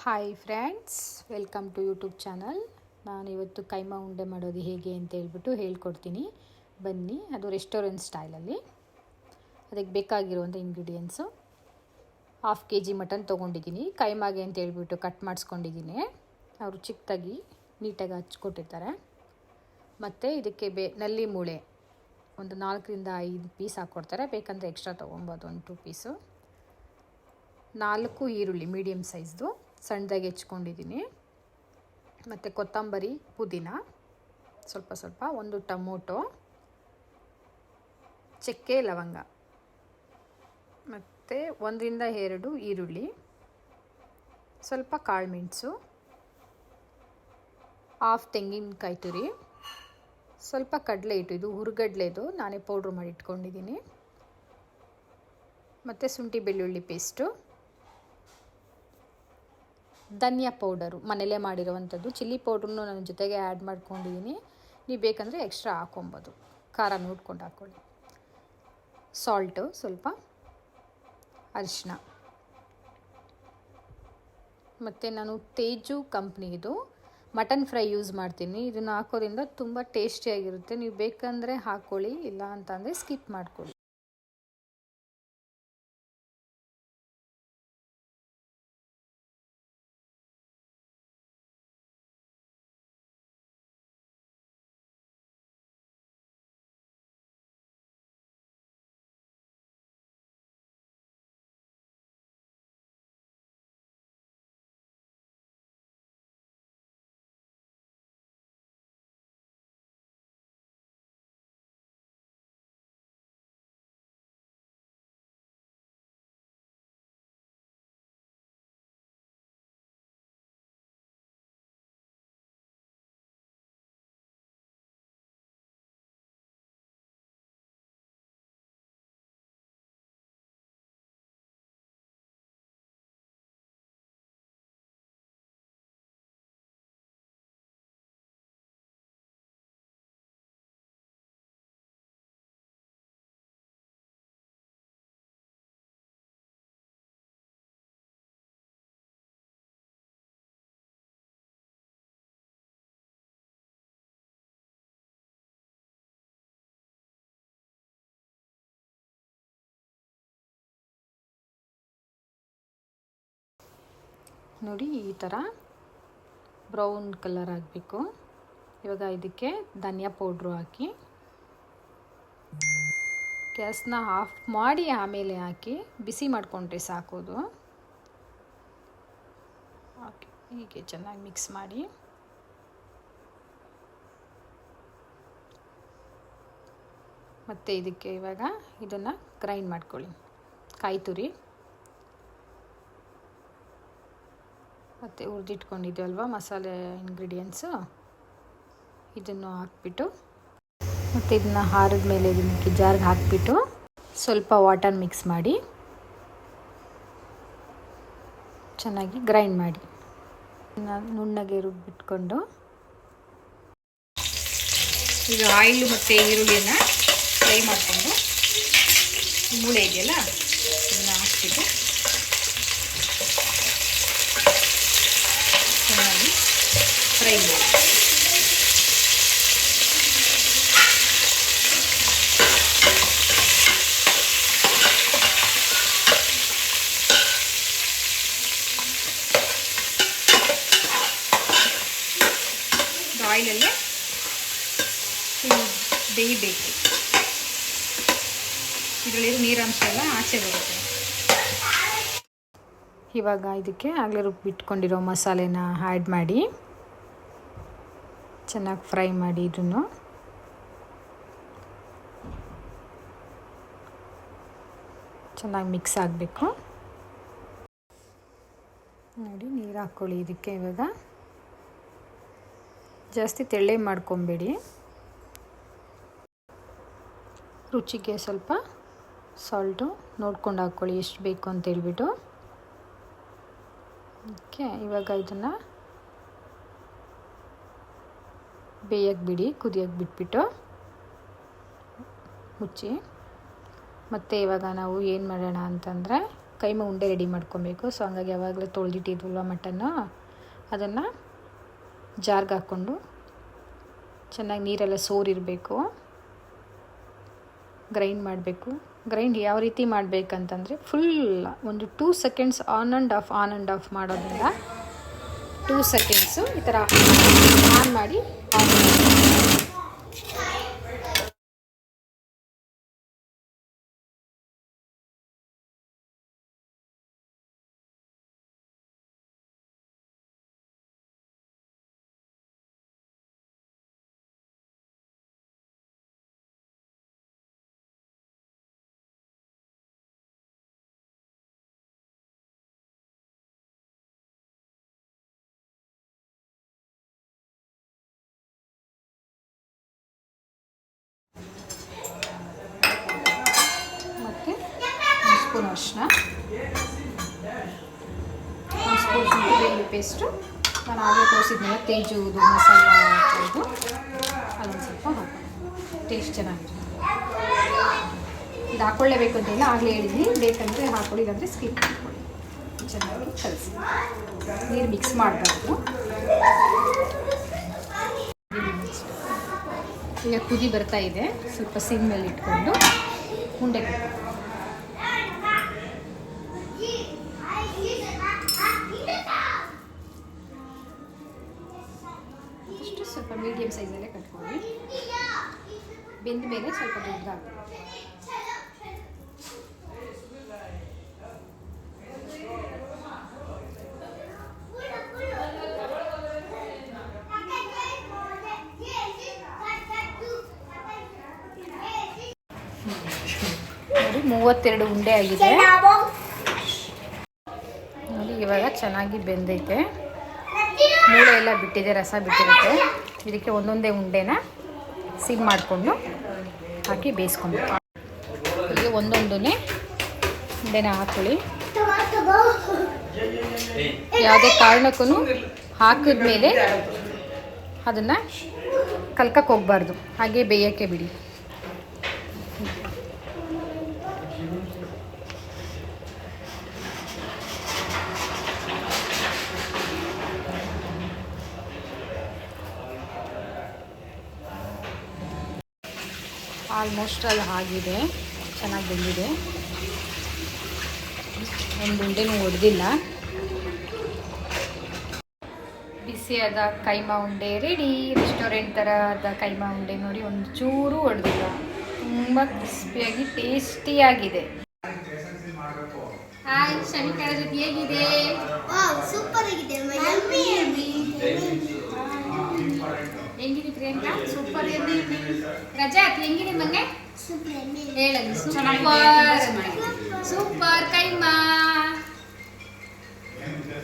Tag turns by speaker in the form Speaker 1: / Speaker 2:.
Speaker 1: Hi friends welcome to YouTube channel ನಾನು ಇವತ್ತು ಕೈಮಾ ಉಂಡೆ ಮಾಡೋದು ಹೇಗೆ ಅಂತ ಹೇಳ್ಬಿಟ್ಟು ಹೇಳ್ಕೊಡ್ತೀನಿ. ಬನ್ನಿ, ಅದು ರೆಸ್ಟೋರೆಂಟ್ ಸ್ಟೈಲಲ್ಲಿ ಅದಕ್ಕೆ ಬೇಕಾಗಿರುವಂಥ ingredients half K G mutton ತೊಗೊಂಡಿದ್ದೀನಿ. ಕೈಮಾಗೆ ಅಂತ ಹೇಳ್ಬಿಟ್ಟು ಕಟ್ ಮಾಡಿಸ್ಕೊಂಡಿದ್ದೀನಿ. ಅವರು ಚಿಕ್ಕದಾಗಿ, ನೀಟಾಗಿ ಹಚ್ಕೊಟ್ಟಿರ್ತಾರೆ. ಮತ್ತು ಇದಕ್ಕೆ ಬೇ, ನಲ್ಲಿ ಮೂಳೆ. ಒಂದು ನಾಲ್ಕರಿಂದ ಐದು ಪೀಸ್ ಹಾಕ್ಕೊಡ್ತಾರೆ ಬೇಕಂದರೆ ಎಕ್ಸ್ಟ್ರಾ ತೊಗೊಬೋದು, ಒಂದು ಟೂ ಪೀಸು ನಾಲ್ಕು ಈರುಳ್ಳಿ ಮೀಡಿಯಮ್ ಸೈಜ್ದು ಸಣ್ಣದಾಗಿ ಹೆಚ್ಕೊಂಡಿದ್ದೀನಿ. ಮತ್ತು ಕೊತ್ತಂಬರಿ, ಪುದೀನ, ಸ್ವಲ್ಪ ಸ್ವಲ್ಪ ಒಂದು ಟೊಮೊಟೊ, ಚಕ್ಕೆ, ಲವಂಗ. ಮತ್ತು ಒಂದರಿಂದ ಎರಡು ಈರುಳ್ಳಿ, ಸ್ವಲ್ಪ ಕಾಳುಮೆಣಸು ಹಾಫ್ ತೆಂಗಿನಕಾಯಿ ತುರಿ, ಸ್ವಲ್ಪ ಕಡಲೆ ಹಿಟ್ಟು. ಇದು ಹುರ್ಗಡ್ಲೆದು ನಾನೇ ಪೌಡ್ರ್ ಮಾಡಿ ಇಟ್ಕೊಂಡಿದ್ದೀನಿ ಮತ್ತು ಶುಂಠಿ ಬೆಳ್ಳುಳ್ಳಿ ಪೇಸ್ಟು. ಧನಿಯಾ ಪೌಡರು ಮನೇಲೇ ಮಾಡಿರುವಂಥದ್ದು. ಚಿಲ್ಲಿ ಪೌಡ್ರನ್ನು ನನ್ನ ಜೊತೆಗೆ ಆ್ಯಡ್ ಮಾಡ್ಕೊಂಡಿದ್ದೀನಿ. ನೀವು ಬೇಕಂದರೆ ಎಕ್ಸ್ಟ್ರಾ ಹಾಕೊಬೋದು. ಖಾರ ನೋಡ್ಕೊಂಡು ಹಾಕ್ಕೊಳ್ಳಿ ಸಾಲ್ಟು ಸ್ವಲ್ಪ ಅರಿಶಿನ ಮತ್ತು ನಾನು ತೇಜು ಕಂಪ್ನಿದು ಮಟನ್ ಫ್ರೈ ಯೂಸ್ ಮಾಡ್ತೀನಿ. ಇದನ್ನು ಹಾಕೋದ್ರಿಂದ ತುಂಬ ಟೇಸ್ಟಿಯಾಗಿರುತ್ತೆ. ನೀವು ಬೇಕಂದರೆ ಹಾಕ್ಕೊಳ್ಳಿ ಇಲ್ಲ ಅಂತಂದರೆ ಸ್ಕಿಪ್ ಮಾಡ್ಕೊಳ್ಳಿ. ನೋಡಿ, ಈ ಥರ ಬ್ರೌನ್ ಕಲರ್ ಆಗಬೇಕು. ಇವಾಗ ಇದಕ್ಕೆ ಧನಿಯಾ ಪೌಡ್ರು ಹಾಕಿ, ಗ್ಯಾಸ್ನ ಆಫ್ ಮಾಡಿ ಆಮೇಲೆ ಹಾಕಿ, ಬಿಸಿ ಮಾಡಿಕೊಂಡ್ರೆ ಸಾಕೋದು. ಓಕೆ, ಹೀಗೆ ಚೆನ್ನಾಗಿ ಮಿಕ್ಸ್ ಮಾಡಿ. ಮತ್ತು ಇದಕ್ಕೆ ಇವಾಗ ಇದನ್ನು ಗ್ರೈಂಡ್ ಮಾಡ್ಕೊಳ್ಳಿ. ಕಾಯಿ ತುರಿ ಮತ್ತು ಹುರಿದಿಟ್ಕೊಂಡಿದ್ದೀವಲ್ವ ಮಸಾಲೆ ಇಂಗ್ರೀಡಿಯೆಂಟ್ಸು ಇದನ್ನು ಹಾಕ್ಬಿಟ್ಟು, ಮತ್ತು ಇದನ್ನ ಹಾರದ ಮೇಲೆ ಇದಕ್ಕೆ ಜಾರ್ಗೆ ಹಾಕಿಬಿಟ್ಟು ಸ್ವಲ್ಪ ವಾಟರ್ ಮಿಕ್ಸ್ ಮಾಡಿ, ಚೆನ್ನಾಗಿ ಗ್ರೈಂಡ್ ಮಾಡಿ. ನುಣ್ಣಗೆ ರುಬ್ಬಿಟ್ಕೊಂಡು, ಈಗ ಆಯಿಲು ಮತ್ತು ಈರುಳ್ಳಿಯನ್ನು ಫ್ರೈ ಮಾಡಿಕೊಂಡು ಮೂಳೆ ಇದೆಯಲ್ಲ ಇದನ್ನು ಹಾಕ್ಬಿಟ್ಟು ಚೆನ್ನಾಗಿ ಫ್ರೈ ಮಾಡಿ ಆಯಿಲಲ್ಲೇ ಬೇಯಬೇಕು ಇದರಲ್ಲಿರೋ ನೀರಂಶ ಎಲ್ಲ ಆಚೆ ಬರುತ್ತೆ ಇವಾಗ ಇದಕ್ಕೆ ಆಗಲೇ ರುಬ್ಬಿಟ್ಕೊಂಡಿರೋ ಮಸಾಲೆನ ಆ್ಯಡ್ ಮಾಡಿ, ಚೆನ್ನಾಗಿ ಫ್ರೈ ಮಾಡಿ ಇದನ್ನು. ಚೆನ್ನಾಗಿ ಮಿಕ್ಸ್ ಆಗಬೇಕು. ನೋಡಿ, ನೀರು ಹಾಕ್ಕೊಳ್ಳಿ ಇದಕ್ಕೆ ಇವಾಗ. ಜಾಸ್ತಿ ತೆಳ್ಳೆ ಮಾಡ್ಕೊಬೇಡಿ. ರುಚಿಗೆ ಸ್ವಲ್ಪ ಸಾಲ್ಟು ನೋಡ್ಕೊಂಡು ಹಾಕ್ಕೊಳ್ಳಿ ಎಷ್ಟು ಬೇಕು ಅಂತ ಹೇಳ್ಬಿಟ್ಟು. ಓಕೆ, ಇವಾಗ ಇದನ್ನು ಬೇಯಕ್ಕೆ ಬಿಡಿ ಕುದಿಯಕ್ಕೆ ಬಿಟ್ಬಿಟ್ಟು ಮುಚ್ಚಿ. ಮತ್ತು ಇವಾಗ ನಾವು ಏನು ಮಾಡೋಣ ಅಂತಂದರೆ ಕೈಮ ಉಂಡೆ ರೆಡಿ ಮಾಡ್ಕೊಬೇಕು. ಸೊ ಹಂಗಾಗಿ ಯಾವಾಗಲೂ ತೊಳೆದಿಟ್ಟಿದ್ವಲ್ವ ಮಟನ್ನು ಅದನ್ನು ಜಾರ್ಗೆ ಹಾಕ್ಕೊಂಡು ಚೆನ್ನಾಗಿ ನೀರೆಲ್ಲ ಸೋರಿರಬೇಕು. ಗ್ರೈಂಡ್ ಮಾಡಬೇಕು. ಗ್ರೈಂಡ್ ಯಾವ ರೀತಿ ಮಾಡಬೇಕಂತಂದರೆ ಫುಲ್ ಒಂದು two seconds on and off on and off ಮಾಡೋದ್ರಿಂದ ಟೂ ಸೆಕೆಂಡ್ಸು ಈ ಥರ ಆನ್ ಮಾಡಿ ಆಫ್ ಮತ್ತು ಒಂದು ಸ್ಪೂನ್ ಅರಿಶಿನ ಒಂದು ಸ್ಪೂನ್ ಶುಂಠಿ ಪೇಸ್ಟು. ನಾನು ಆಗಲೇ ತೋರಿಸಿದ್ನಲ್ಲ ತೇಜುವುದು ಮಸಾಲ ಹಾಕೋದು ಅದೊಂದು ಸ್ವಲ್ಪ ಟೇಸ್ಟ್ ಚೆನ್ನಾಗಿರುತ್ತೆ. ಇದು ಹಾಕ್ಕೊಳ್ಳೇಬೇಕು ಅಂತಿಲ್ಲ ಆಗಲೇ ಹೇಳಿದ್ವಿ ಬೇಕಂದರೆ ಹಾಕೊಳ್ಳಿ, ಇಲ್ಲಾಂದರೆ ಸ್ಕಿಪ್ ಮಾಡ್ಕೊಳ್ಳಿ. ಚೆನ್ನಾಗಿ ಕಲಸಿ. ನೀರು ಮಿಕ್ಸ್ ಮಾಡಬಾರ್ದು. ಈಗ ಕುದಿ ಬರ್ತಾ ಇದೆ. ಸ್ವಲ್ಪ ಸಿಮ್ನಲ್ಲಿ ಇಟ್ಕೊಂಡು ಉಂಡೆ ಅಷ್ಟು ಸ್ವಲ್ಪ ಮೀಡಿಯಮ್ ಸೈಜಲ್ಲೇ ಕಟ್ಕೊಳ್ಳಿ. ಬೆಂದ ಮೇಲೆ ಸ್ವಲ್ಪ ದೊಡ್ಡದಾಗಬೇಕು ನೋಡಿ ಮೂವತ್ತೆರಡು ಉಂಡೆ ಆಗಿದೆ. ನೋಡಿ, ಇವಾಗ ಚೆನ್ನಾಗಿ ಬೆಂದೈತೆ. ಮೂಳೆ ಎಲ್ಲ ಬಿಟ್ಟಿದೆ, ರಸ ಬಿಟ್ಟಿರುತ್ತೆ. ಇದಕ್ಕೆ ಒಂದೊಂದೇ ಉಂಡೆನ ಸಿಮ್ ಮಾಡಿಕೊಂಡು ಹಾಕಿ ಬೇಯಿಸ್ಕೊಂಡು. ಈಗ ಒಂದೊಂದನ್ನೇ ಉಂಡೆನ ಹಾಕೊಳ್ಳಿ. ಯಾವುದೇ ಕಾರಣಕ್ಕೂ ಹಾಕಿದ್ಮೇಲೆ ಅದನ್ನು ಕಲ್ಕಕ್ಕೆ ಹೋಗ್ಬಾರ್ದು. ಹಾಗೆ ಬೇಯೋಕ್ಕೆ ಬಿಡಿ. ಆಲ್ಮೋಸ್ಟ್ ಅದು ಆಗಿದೆ. ಚೆನ್ನಾಗಿ ಬೆಂದಿದೆ. ಒಂದು ಉಂಡೆನೂ ಒಡೆದಿಲ್ಲ. ಬಿಸಿಯಾದ ಕೈಮಾ ಉಂಡೆ ರೆಡಿ ರೆಸ್ಟೋರೆಂಟ್ ಥರದ ಕೈಮಾ ಉಂಡೆ ನೋಡಿ ಒಂದು ಚೂರು ಒಡೆದಿಲ್ಲ. ತುಂಬ ಕ್ರಿಸ್ಪಿಯಾಗಿ ಟೇಸ್ಟಿಯಾಗಿದೆ ಹಾಯ್ ಶನಿಕರ ಜೊತೆ ಹೇಗಿದೆ? ಹೆಂಗಿದೆ ಪ್ರಿಯಾಂಕಾ? ಸೂಪರ್ ಎಲ್ಲಿ? ರಜಾತ್ ಹೆಂಗಿದೆ ಮಂಗೆ
Speaker 2: ಹೇಳದು
Speaker 1: ಸೂಪರ್ ಸೂಪರ್ ಕೈಮಾ.